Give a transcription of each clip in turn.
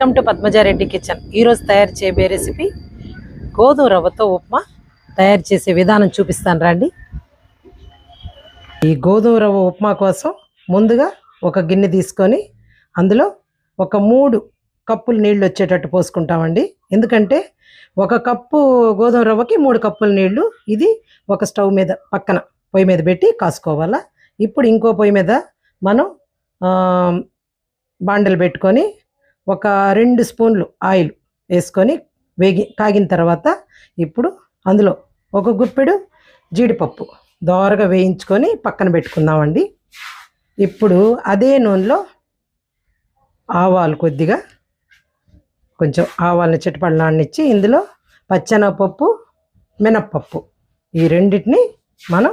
Welcome to Padmaja Reddy kitchen ఈరోజు తయారు చేయబోయే రెసిపీ గోధుమ రవ్వతో ఉప్మా. తయారు చేసే విధానం చూపిస్తాను రండి. ఈ గోధుమ రవ్వ ఉప్మా కోసం ముందుగా ఒక గిన్నె తీసుకొని అందులో ఒక మూడు కప్పులు నీళ్ళు వచ్చేటట్టు పోసుకుంటామండి. ఎందుకంటే ఒక కప్పు గోధుమ రవ్వకి మూడు కప్పుల నీళ్ళు. ఇది ఒక స్టవ్ మీద పక్కన పొయ్యి మీద పెట్టి కాసుకోవాలా. ఇప్పుడు ఇంకో పొయ్యి మీద మనం బాండలు పెట్టుకొని ఒక రెండు స్పూన్లు ఆయిల్ వేసుకొని వేగి కాగిన తర్వాత ఇప్పుడు అందులో ఒక గుప్పెడు జీడిపప్పు దోరగా వేయించుకొని పక్కన పెట్టుకుందామండి. ఇప్పుడు అదే నూనెలో ఆవాలు కొద్దిగా కొంచెం ఆవాలని చిటపడలాన్నిచ్చి ఇందులో పచ్చెనపప్పు మినప్పప్పు ఈ రెండింటిని మనం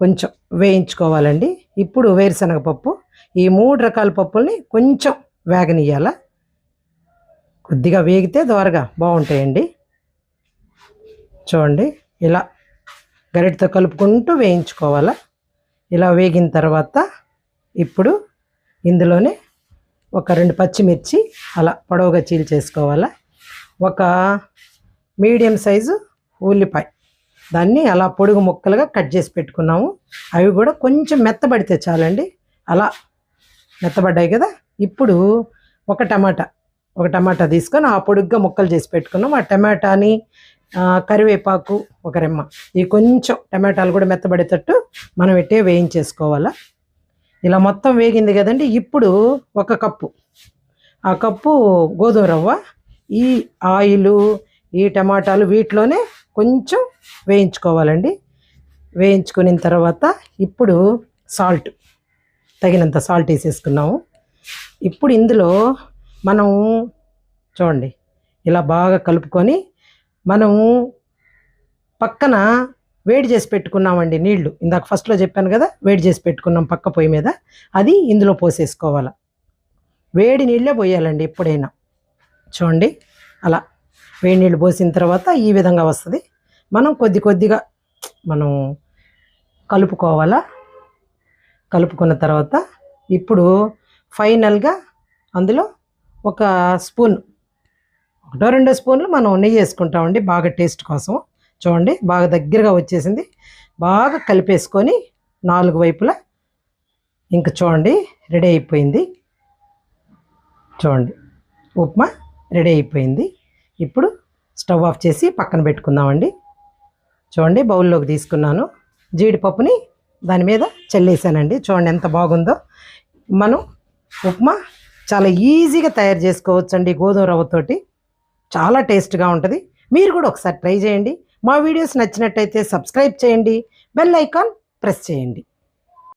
కొంచెం వేయించుకోవాలండి. ఇప్పుడు వేరుశనగపప్పు ఈ మూడు రకాల పప్పుల్ని కొంచెం వేగనియ్యాల? కొద్దిగా వేగితే దోరగా బాగుంటాయండి. చూడండి ఇలా గరిటతో కలుపుకుంటూ వేయించుకోవాలా? ఇలా వేగిన తర్వాత ఇప్పుడు ఇందులోనే ఒక రెండు పచ్చిమిర్చి అలా పొడవుగా చీల్చేసుకోవాలా? ఒక మీడియం సైజు ఉల్లిపాయ. దాన్ని అలా పొడుగు ముక్కలుగా కట్ చేసి పెట్టుకున్నాము. అవి కూడా కొంచెం మెత్తబడితే చాలండి. అలా మెత్తబడ్డాయి కదా? ఇప్పుడు ఒక టమాటా ఒక టమాటా తీసుకొని ఆ పొడుగ్గా ముక్కలు చేసి పెట్టుకున్నాం. ఆ టమాటాని కరివేపాకు ఒక రెమ్మ. ఈ కొంచెం టమాటాలు కూడా మెత్తబడేటట్టు మనం ఎట్టే వేయించేసుకోవాలా. ఇలా మొత్తం వేగింది కదండి. ఇప్పుడు ఒక కప్పు. ఆ కప్పు గోధుమ రవ్వ ఈ ఆయిలు ఈ టమాటాలు వీటిలోనే కొంచెం వేయించుకోవాలండి. వేయించుకున్న తర్వాత ఇప్పుడు సాల్ట్ తగినంత సాల్ట్ వేసేసుకున్నాము. ఇప్పుడు ఇందులో మనం చూడండి ఇలా బాగా కలుపుకొని మనము పక్కన వేడి చేసి పెట్టుకున్నామండి నీళ్ళు. ఇందాక ఫస్ట్లో చెప్పాను కదా వేడి చేసి పెట్టుకున్నాం పక్క పొయ్యి మీద. అది ఇందులో పోసేసుకోవాలి. వేడి నీళ్ళే పోయాలండి ఎప్పుడైనా. చూడండి అలా వేడి నీళ్ళు పోసిన తర్వాత ఈ విధంగా వస్తుంది. మనం కొద్ది కొద్దిగా మనం కలుపుకోవాలా? కలుపుకున్న తర్వాత ఇప్పుడు ఫైనల్గా అందులో ఒక స్పూన్ ఒకటో రెండో స్పూన్లు మనం నెయ్యి వేసుకుంటామండి బాగా టేస్ట్ కోసం. చూడండి బాగా దగ్గరగా వచ్చేసింది. బాగా కలిపేసుకొని నాలుగు వైపులా ఇంక చూడండి రెడీ అయిపోయింది. చూడండి ఉప్మా రెడీ అయిపోయింది. ఇప్పుడు స్టవ్ ఆఫ్ చేసి పక్కన పెట్టుకుందామండి. చూడండి బౌల్లోకి తీసుకున్నాను. జీడిపప్పుని దాని మీద చల్లేసానండి. చూడండి ఎంత బాగుందో. మనం ఉప్మా చాలా ఈజీగా తయారు చేసుకోవచ్చండి గోధుమ రవ్వతోటి. చాలా టేస్ట్గా ఉంటుంది. మీరు కూడా ఒకసారి ట్రై చేయండి. మా వీడియోస్ నచ్చినట్టయితే సబ్స్క్రైబ్ చేయండి. బెల్ ఐకాన్ ప్రెస్ చేయండి.